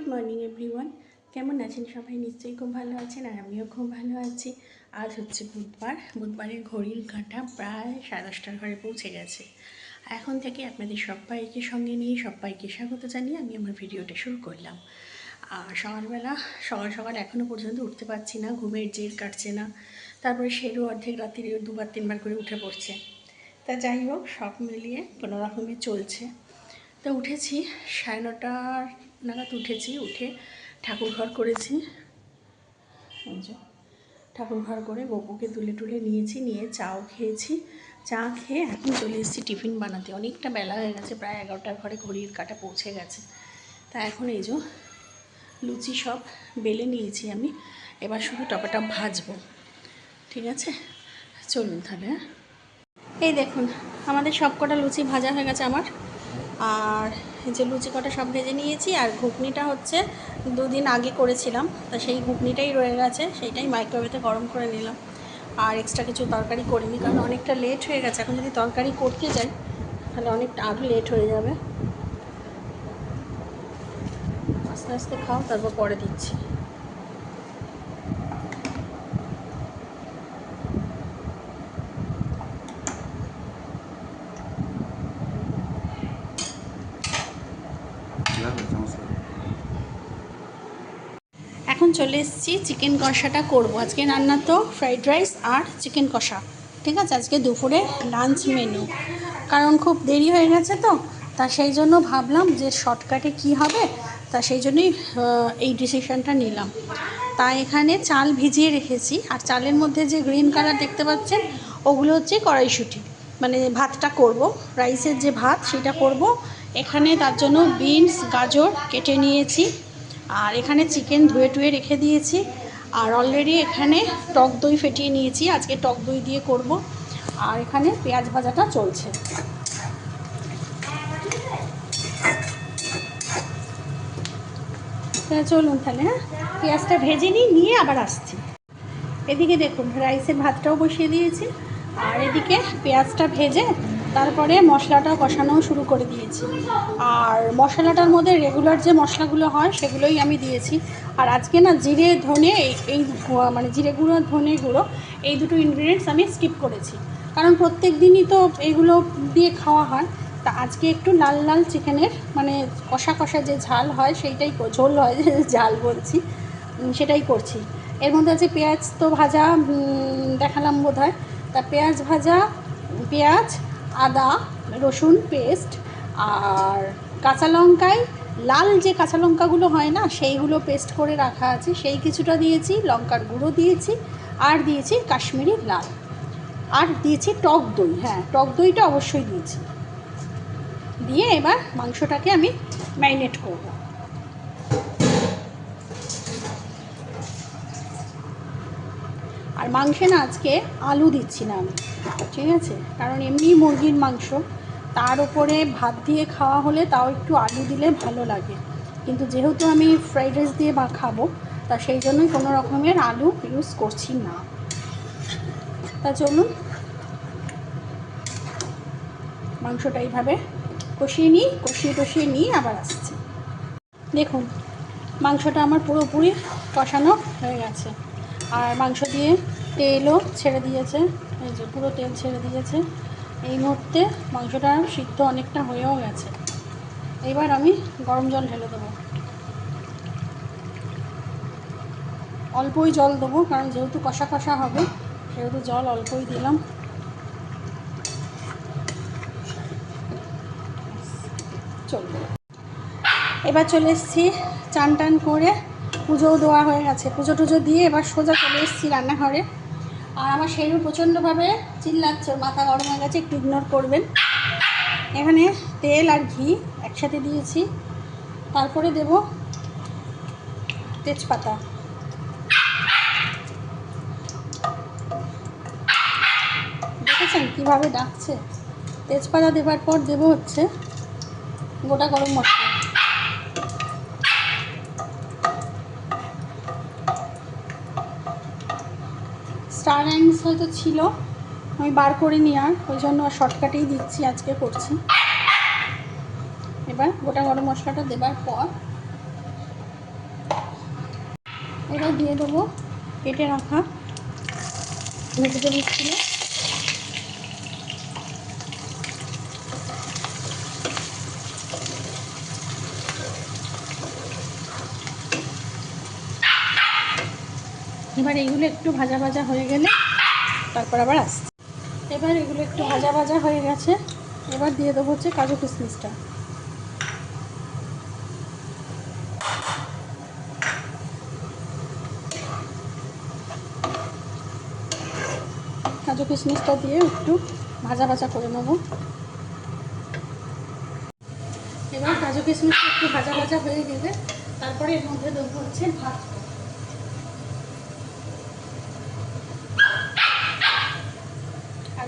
Good morning everyone কেমন আছেন সবাই? নিশ্চয়ই খুব ভালো আছেন আর আমিও খুব ভালো আছি। আজ হচ্ছে বুধবার। বুধবারের ঘড়ির কাঁটা প্রায় সাড়ে দশটার ঘরে পৌঁছে গেছে। এখন থেকে আপনাদের সবাইকে সঙ্গে নিয়ে সবাইকে স্বাগত জানিয়ে আমি আমার ভিডিওটা শুরু করলাম। আর সকালবেলা সকাল সকাল এখনও পর্যন্ত উঠতে পারছি না, ঘুমের জের কাটছে না। তারপরে সেরও অর্ধেক রাত্রিরে দুবার, তিনবার করে উঠে পড়ছে। তা যাই হোক, সব মিলিয়ে কোনো রকমে চলছে। তো উঠেছি সাড়ে নটার নাগাদ উঠেছি, উঠে ঠাকুর ঘর করেছি। ঠাকুর ঘর করে গপুকে তুলে টুলে নিয়েছি, নিয়ে চাও খেয়েছি। চা খেয়ে এখন চলে এসেছি টিফিন বানাতে। অনেকটা বেলা হয়ে গেছে, প্রায় এগারোটার ঘরে ঘড়ির কাটা পৌঁছে গেছে। তা এখন এই যে, লুচি সব বেলে নিয়েছি আমি। এবার শুধু টপাটপ ভাজবো। ঠিক আছে? চলুন তাহলে হ্যাঁ? এই দেখুন, আমাদের সব কটা লুচি ভাজা হয়ে গেছে আমার। আর যে লুচি কটা সব ভেজে নিয়েছি আর ঘুগনিটা হচ্ছে দুদিন আগে করেছিলাম, তা সেই ঘুগনিটাই রয়ে গেছে, সেইটাই মাইক্রোওয়েভে গরম করে নিলাম। আর এক্সট্রা কিছু তরকারি করিনি, কারণ অনেকটা লেট হয়ে গেছে। এখন যদি তরকারি করতে যাই, তাহলে অনেকটা আরও লেট হয়ে যাবে। আস্তে আস্তে খাও, তারপর পরে দিচ্ছি এখন চলে এসেছি চিকেন কষাটা করব। আজকে রান্না তো ফ্রাইড রাইস আর চিকেন কষা। ঠিক আছে? আজকে দুপুরে লাঞ্চ মেনু কারণ খুব দেরি হয়ে গেছে তো, তা সেই জন্য ভাবলাম যে শর্টকাটে কি হবে, তা সেই জন্যই এই ডিসিশনটা নিলাম। তা এখানে চাল ভিজিয়ে রেখেছি, আর চালের মধ্যে যে গ্রিন কালার দেখতে পাচ্ছেন, ওগুলো হচ্ছে কড়াইশুঁটি। মানে ভাতটা করব রাইসের যে ভাত সেটা করব। এখানে তার জন্য বিনস গাজর কেটে নিয়েছি। আর এখানে চিকেন ধুয়ে টুয়ে রেখে দিয়েছি। আর অলরেডি এখানে টক দই ফেটিয়ে নিয়েছি। আজকে টক দই দিয়ে করব। আর এখানে পেঁয়াজ ভাজাটা চলছে। চলুন তাহলে হ্যাঁ? পেঁয়াজটা ভেজে নিই, নিয়ে আবার আসছি। এদিকে দেখুন, রাইসের ভাতটাও বসিয়ে দিয়েছি। আর এদিকে পেঁয়াজটা ভেজে তারপরে মশলাটা কষানো শুরু করে দিয়েছি। আর মশলাটার মধ্যে রেগুলার যে মশলাগুলো হয়, সেগুলোই আমি দিয়েছি। আর আজকে না জিরে, ধনে, এই মানে জিরে গুঁড়ো ধনে গুঁড়ো, এই দুটো ইনগ্রিডিয়েন্টস আমি স্কিপ করেছি। কারণ প্রত্যেক দিনই তো এগুলো দিয়ে খাওয়া হয়। তা আজকে একটু লাল লাল চিকেনের মানে কষা কষা যে ঝাল হয়, সেইটাই ঝোল হয় যে ঝাল বলছি সেটাই করছি। এর মধ্যে আছে পেঁয়াজ তো ভাজা দেখালাম বোধ হয় তা পেঁয়াজ ভাজা, পেঁয়াজ আদা, রসুন পেস্ট আর কাঁচা লঙ্কায়, লাল যে কাঁচা লঙ্কাগুলো হয় না, সেইগুলো পেস্ট করে রাখা আছে। সেই কিছুটা দিয়েছি, লঙ্কার গুঁড়ো দিয়েছি, আর দিয়েছি কাশ্মীরি লাল। আর দিয়েছি টক দই হ্যাঁ টক দইটা অবশ্যই দিয়েছি। দিয়ে এবার মাংসটাকে আমি ম্যারিনেট করব। আর মাংসে না আজকে আলু দিচ্ছি না আমি, ঠিক আছে? কারণ এমনি মুরগির মাংস। তার উপরে ভাত দিয়ে খাওয়া হলে তাও একটু আলু দিলে ভালো লাগে। কিন্তু যেহেতু আমি ফ্রাইড রাইস দিয়ে বা খাব, তা সেই জন্যই কোনো রকমের আলু ইউজ করছি না। তা চলুন। মাংসটা এইভাবে কষিয়ে নিই, কষিয়ে কষিয়ে নিয়ে আবার আসছি। দেখুন, মাংসটা আমার পুরোপুরি কষানো হয়ে গেছে। আর মাংস দিয়ে তেলও ছেড়ে দিয়েছে। এই যে পুরো তেল ছেড়ে দিয়েছে। এই মুহূর্তে মাংসটা সিদ্ধ অনেকটা হয়েও গেছে। এবার আমি গরম জল ঢেলে দেবো। অল্পই জল দেবো, কারণ যেহেতু কষা কষা হবে, সেহেতু জল অল্পই দিলাম। চলবে এবার চলে এসেছি চান টান করে পুজোও দেওয়া হয়ে গেছে। পুজো টুজো দিয়ে এবার সোজা চলে এসেছি রান্নাঘরে। আর আমার সেরু প্রচণ্ডভাবে চিল্লাচ্ছে, মাথা গরম হয়ে গেছে, একটু ইগনোর করবেন। এখানে তেল আর ঘি একসাথে দিয়েছি। তারপরে দেব তেজপাতা। দেখেছেন কীভাবে ডাকছে? তেজপাতা দেবার পর দেবো হচ্ছে গোটা গরম মশলা। স্টার অ্যান্ডস হয়তো ছিল, আমি বার করে নি আর, ওই জন্য শর্টকাটেই দিচ্ছি, আজকে করছি। এবার গোটা গরম মশলাটা দেবার পর এবার দিয়ে দেবো কেটে রাখা ভেজিটেবলসগুলো। এবার এগুলো একটু ভাজা ভাজা হয়ে গেলে তারপর আবার আসছে। এবার এগুলো একটু ভাজা ভাজা হয়ে গেছে। এবার দিয়ে দেবো হচ্ছে কাজু কিশমিশটা। কাজু কিশমিশটা দিয়ে একটু ভাজা ভাজা করে নেব। এবার কাজু কিশমিশটা একটু ভাজা ভাজা হয়ে গেলে তারপরে এর মধ্যে দেবো হচ্ছে ভাত।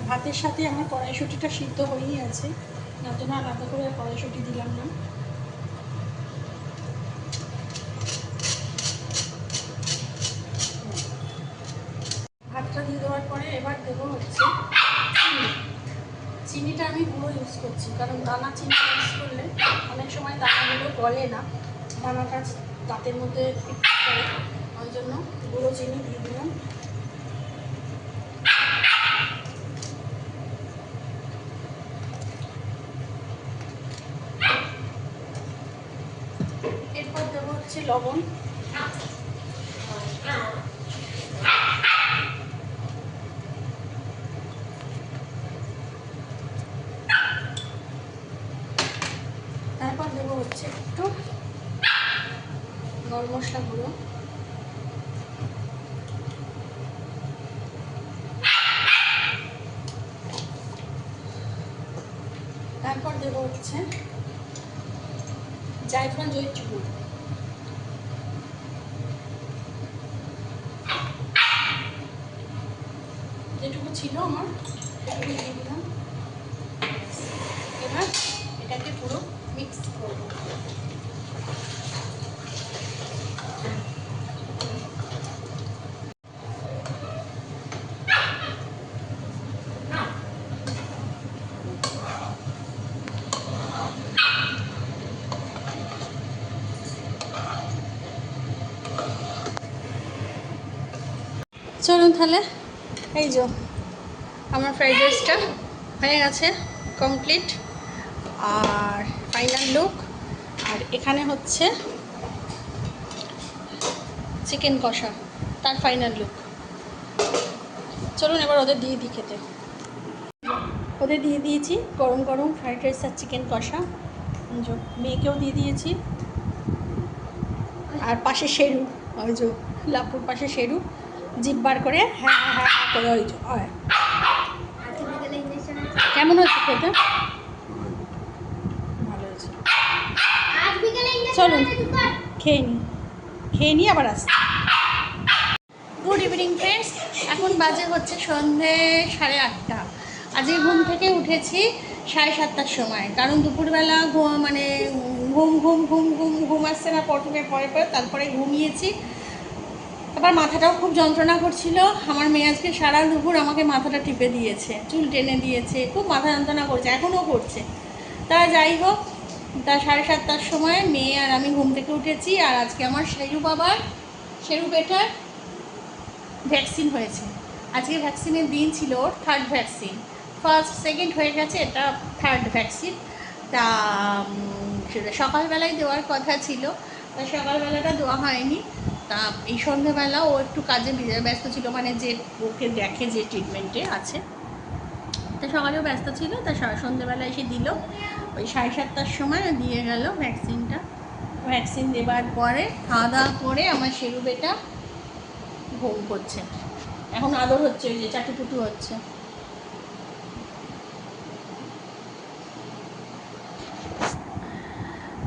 ভাতের সাথে আমার কড়াইশুটিটা সিদ্ধ হয়েই আছে। যার জন্য আলাদা করে কড়াইশুটি দিলাম না। ভাতটা দিয়ে দেওয়ার পরে এবার দেবো হচ্ছে চিনিটা আমি গুঁড়ো ইউজ করছি, কারণ দানা চিনি ইউজ করলে অনেক সময় দানাগুলো গলে না। দানাটা দাঁতের মধ্যে করে, ওই জন্য গুঁড়ো চিনি দিয়ে দিলাম এরপর দেবো হচ্ছে লবণ। তারপর দেবো হচ্ছে একটু গরম মশলা গুঁড়ো। তারপর দেবো হচ্ছে জায়ফল জয়িত্রী গুঁড়ো ছিল আমার। এবার এটাকে পুরো মিক্স করব। চলুন তাহলে। এই যে। আমার ফ্রাইড রাইসটা হয়ে গেছে কমপ্লিট আর ফাইনাল লুক আর এখানে হচ্ছে চিকেন কষা, তার ফাইনাল লুক চলুন এবার ওদের দিয়ে দিই খেতে। ওদের দিয়ে দিয়েছি গরম গরম ফ্রাইড রাইস আর চিকেন কষা। মেয়েকেও দিয়ে দিয়েছি। আর পাশে শেরু, ওই যে লাপুর পাশে শেরু। জিপ বার করে হ্যাঁ হ্যাঁ হ্যাঁ হ্যাঁ করে ওই যে কেমন হচ্ছে খেতে? ভালো হয়েছে চলুন খেয়ে নিই খেয়ে নিই আবার আসছি। গুড ইভিনিং ফ্রেন্ডস এখন বাজে হচ্ছে সন্ধে সাড়ে আটটা। আজকে ঘুম থেকে উঠেছি সাড়ে সাতটার সময়। কারণ দুপুরবেলা মানে ঘুম ঘুম ঘুম ঘুম ঘুম আসছে না প্রথমে পরে পরে তারপরে ঘুমিয়েছি। আবার মাথাটাও খুব যন্ত্রণা করছিল। আমার মেয়ে আজকে সারা দুপুর আমাকে মাথাটা টিপে দিয়েছে, চুল টেনে দিয়েছে, খুব মাথা যন্ত্রণা করছে এখনও করছে। তা যাই হোক, তা সাড়ে সাতটার সময় মেয়ে আর আমি ঘুম থেকে উঠেছি আর আজকে আমার শেরু বাবার শেরু বেটার ভ্যাকসিন হয়েছে। আজকে ভ্যাকসিনের দিন ছিল ওর থার্ড ভ্যাকসিন। ফার্স্ট সেকেন্ড হয়ে গেছে, এটা থার্ড ভ্যাকসিন। তা সকালবেলায় দেওয়ার কথা ছিল। তা সকালবেলাটা দেওয়া হয়নি। তা এই সন্ধ্যেবেলা ও একটু কাজে ব্যস্ত ছিল মানে যে ওকে দেখে যে ট্রিটমেন্টে আছে। তা সকালেও ব্যস্ত ছিল, তা সন্ধ্যেবেলা এসে দিল। ওই সাড়ে সাতটার সময় দিয়ে গেল ভ্যাকসিনটা ভ্যাকসিন দেবার পরে খাওয়া দাওয়া করে আমার শেরু বেটা ঘুম করছে। এখন আদর হচ্ছে, ওই যে চাটুপুটু হচ্ছে।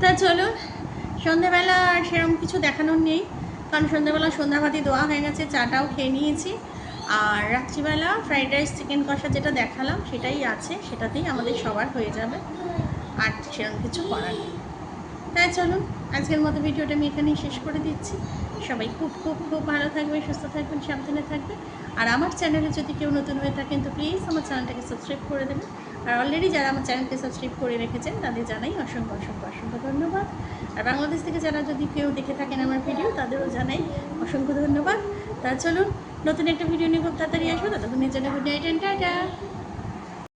তা চলুন, সন্ধেবেলা সেরকম কিছু দেখানোর নেই। কারণ সন্ধেবেলা সন্ধ্যাভাতি দেওয়া হয়ে গেছে, চাটাও খেয়ে নিয়েছি। আর রাত্রিবেলা ফ্রাইড রাইস, চিকেন কষা যেটা দেখালাম সেটাই আছে, সেটাতেই আমাদের সবার হয়ে যাবে। আর সেরকম কিছু করার নেই। তাই চলুন, আজকের মতো ভিডিওটা আমি এখানেই শেষ করে দিচ্ছি। সবাই খুব খুব খুব ভালো থাকবে, সুস্থ থাকবেন, সাবধানে থাকবে আর আমার চ্যানেলে যদি কেউ নতুন হয়ে থাকেন, তো প্লিজ আমার চ্যানেলটাকে সাবস্ক্রাইব করে দেবেন। আর অলরেডি যারা আমার চ্যানেলকে সাবস্ক্রাইব করে রেখেছেন, তাদের জানাই অসংখ্য অসংখ্য অসংখ্য ধন্যবাদ। আর বাংলাদেশ থেকে যারা যদি কেউ দেখে থাকেন আমার ভিডিও তাদেরও জানাই অসংখ্য ধন্যবাদ। তা চলুন, নতুন একটা ভিডিও নিয়ে খুব তাড়াতাড়ি আসব। ততক্ষণের জন্য গুড নাইট অ্যান্ড টাটা